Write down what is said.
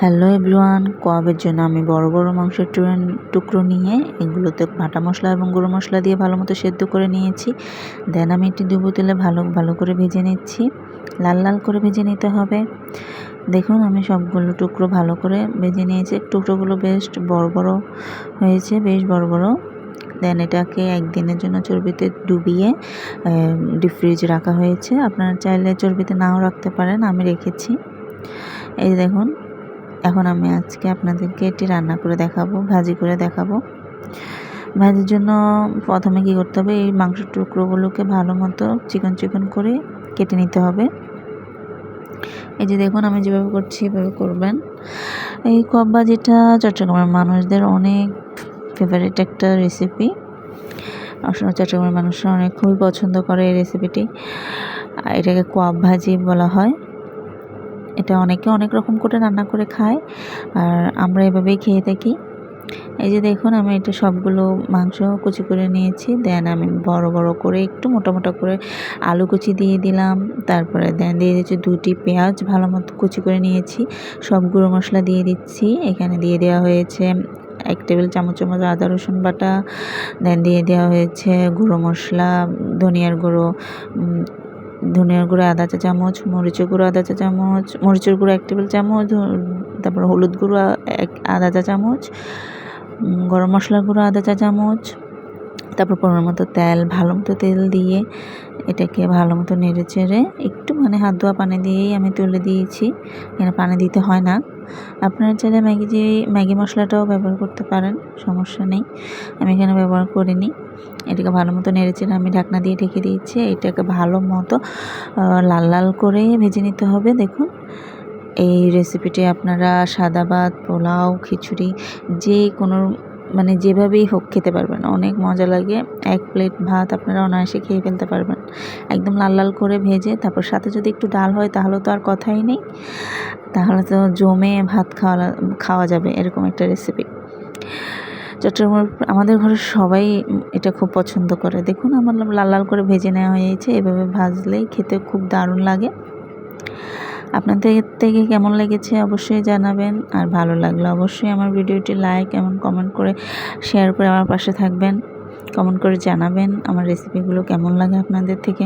Hello everyone কোয়াবের জন্য আমি বড় বড় মাংসের টুকরো- টুকরো নিয়ে এগুলোতে বাটা মশলা এবং গুঁড়ো মশলা দিয়ে ভালো মতো সেদ্ধ করে নিয়েছি। দেন আমি একটি দুবো তেলে ভালো ভালো করে ভেজে নিচ্ছি। লাল লাল করে ভেজে নিতে হবে। দেখুন, আমি সবগুলো টুকরো ভালো করে ভেজে নিয়েছি। টুকরোগুলো বেশ বড় বড় হয়েছে, বেশ বড় বড়। দেন এটাকে একদিনের জন্য চর্বিতে ডুবিয়ে ডিপ ফ্রিজে রাখা হয়েছে। আপনারা চাইলে চর্বিতে নাও রাখতে পারেন, আমি রেখেছি। এই দেখুন এখন আমি আজকে আপনাদেরকে এটি রান্না করে দেখাবো, ভাজি করে দেখাবো। ভাজির জন্য প্রথমে কী করতে হবে, এই মাংসের টুকরোগুলোকে ভালো মতো চিকন চিকন করে কেটে নিতে হবে। এই যে দেখুন, আমি যেভাবে করছি, এভাবে করবেন। এই কপ ভাজিটা চট্টগ্রামের মানুষদের অনেক ফেভারিট একটা রেসিপি চট্টগ্রামের মানুষরা অনেক খুবই পছন্দ করে এই রেসিপিটি এটাকে কোয়াব ভাজি বলা হয়। এটা অনেকে অনেক রকম করে রান্না করে খায়। আর আমরা এভাবেই খেয়ে থাকি। এই যে দেখুন, আমি এটা সবগুলো মাংস কুচি করে নিয়েছি। দেন আমি বড় বড় করে একটু মোটা মোটা করে আলু কুচি দিয়ে দিলাম। তারপরে দেন দিয়ে দিচ্ছি দুটি পেঁয়াজ ভালো মতো কুচি করে নিয়েছি। সব গুঁড়ো মশলা দিয়ে দিচ্ছি। এখানে দিয়ে দেওয়া হয়েছে এক টেবিল চামচ চামচ আদা, রসুন বাটা। দেন দিয়ে দেওয়া হয়েছে গুঁড়ো মশলা, ধনিয়ার গুঁড়ো ধনিয়ার গুঁড়ো আধা চা চামচ মরিচের গুঁড়ো আধা চা চামচ মরিচের গুঁড়ো এক টেবিল চামচ তারপর হলুদ গুঁড়ো, এক আধা চা চামচ গরম মশলার গুঁড়ো আধা চা চামচ তারপর পরিমাণ মতো তেল, ভালো মতো তেল দিয়ে এটাকে ভালো মতো নেড়ে চেড়ে একটু মানে হাত ধোয়া পানি দিয়েই আমি তুলে দিয়েছি। এখানে পানি দিতে হয় না। আপনারা চাইলে ম্যাগি যে ম্যাগি মশলাটাও ব্যবহার করতে পারেন, সমস্যা নেই। আমি এখানে ব্যবহার করিনি। এটাকে ভালো মতো নেড়ে চেড়ে আমি ঢাকনা দিয়ে ঢেকে দিয়েছি। এটাকে ভালো মতো লাল লাল করে ভেজে নিতে হবে। দেখুন, এই রেসিপিটি আপনারা সাদা ভাত পোলাও, খিচুড়ি যে কোনো মানে যেভাবেই হোক খেতে পারবেন। অনেক মজা লাগে। এক প্লেট ভাত আপনারা অনায়াসে খেয়ে ফেলতে পারবেন। একদম লাল লাল করে ভেজে, তারপর সাথে যদি একটু ডাল হয় তাহলে তো আর কথাই নেই। তাহলে তো জমে ভাত খাওয়া খাওয়া যাবে এরকম একটা রেসিপি চট্টগ্রামের আমাদের ঘরের সবাই এটা খুব পছন্দ করে। দেখুন, আমার লাল লাল করে ভেজে নেওয়া হয়েছে। এভাবে ভাজলেই খেতে খুব দারুণ লাগে। আপনাদের থেকে কেমন লেগেছে অবশ্যই জানাবেন। আর ভালো লাগলে অবশ্যই আমার ভিডিওটি লাইক এবং কমেন্ট করে শেয়ার করে আমার পাশে থাকবেন। কমেন্ট করে জানাবেন আমার রেসিপিগুলো কেমন লাগে আপনাদের থেকে।